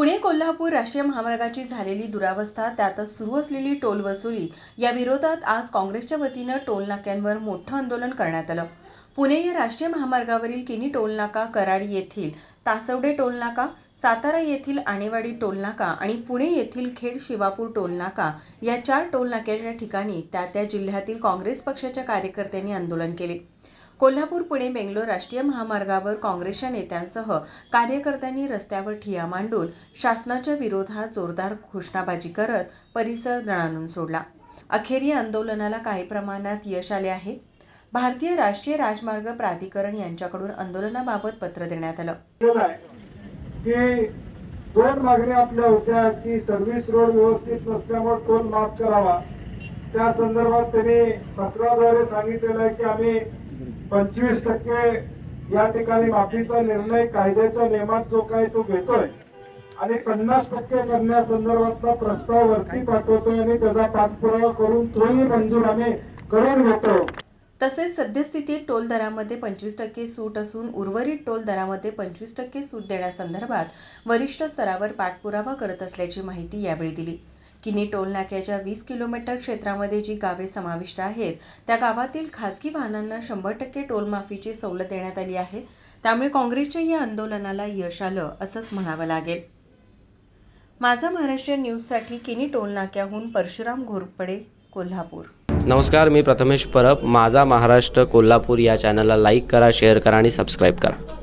पुणे कोल्हापूर राष्ट्रीय महामार्गाची झालेली दुरावस्था त्यातच सुरू असलेली टोल वसुली या विरोधात आज काँग्रेसच्या वतीनं टोलनाक्यांवर मोठं आंदोलन करण्यात आलं. पुणे या राष्ट्रीय महामार्गावरील किनी टोलनाका कराडी कराड येथील तासवडे टोलनाका सातारा येथील आणेवाडी टोलनाका आणि पुणे येथील खेड शिवापूर टोलनाका या चार टोलनाक्याच्या ठिकाणी त्या त्या जिल्ह्यातील काँग्रेस पक्षाच्या कार्यकर्त्यांनी आंदोलन केले. कोल्हापूर पुणे बेंगलोर राष्ट्रीय महामार्गावर काँग्रेसच्या नेत्यांसह कार्यकर्त्यांनी रस्त्यावर ठिया मांडून शासनाच्या विरोधात जोरदार घोषणाबाजी करत परिसर दणाणून सोडला. अखेर या आंदोलनाला काही प्रमाणात यश आले आहे. भारतीय राष्ट्रीय राजमार्ग प्राधिकरण यांच्याकडून आंदोलनाबाबत पत्र देण्यात आलं. की दोन मागण्या आपल्या होत्या की सर्व्हिस रोड व्यवस्थित नसल्यामुळे टोल माफ करावा. त्या संदर्भात त्यांनी पत्राद्वारे सांगितलेलं आहे की आम्ही पंचवीस टक्के या ठिकाणी माफीचा निर्णय कायद्याच्या नियमात जो काय तो घेतोय. आणि पन्नास टक्के करण्यासंदर्भातला प्रस्ताव वरती पाठवतोय आणि त्याचा पाठपुरावा करून तोही मंजूर आम्ही करून घेतो. तसेच सद्यस्थितीत टोल दरामध्ये पंचवीस टक्के सूट असून उर्वरित टोल दरामध्ये पंचवीस टक्के सूट देण्यासंदर्भात वरिष्ठ स्तरावर पाठपुरावा करत असल्याची माहिती यावेळी दिली. किनी टोलनाक्याच्या वीस किलोमीटर क्षेत्रामध्ये जी गावे समाविष्ट आहेत त्या गावातील खासगी वाहनांना शंभर टक्के टोलमाफीची सवलत देण्यात आली आहे. त्यामुळे काँग्रेसच्या या आंदोलनाला यश आलं असंच म्हणावं लागेल. माझा महाराष्ट्र न्यूजसाठी किनी टोलनाक्याहून परशुराम घोरपडे कोल्हापूर. नमस्कार मी प्रथमेश परब. माझा महाराष्ट्र कोल्हापूर या चॅनलला लाईक करा शेअर करा आणि सबस्क्राईब करा.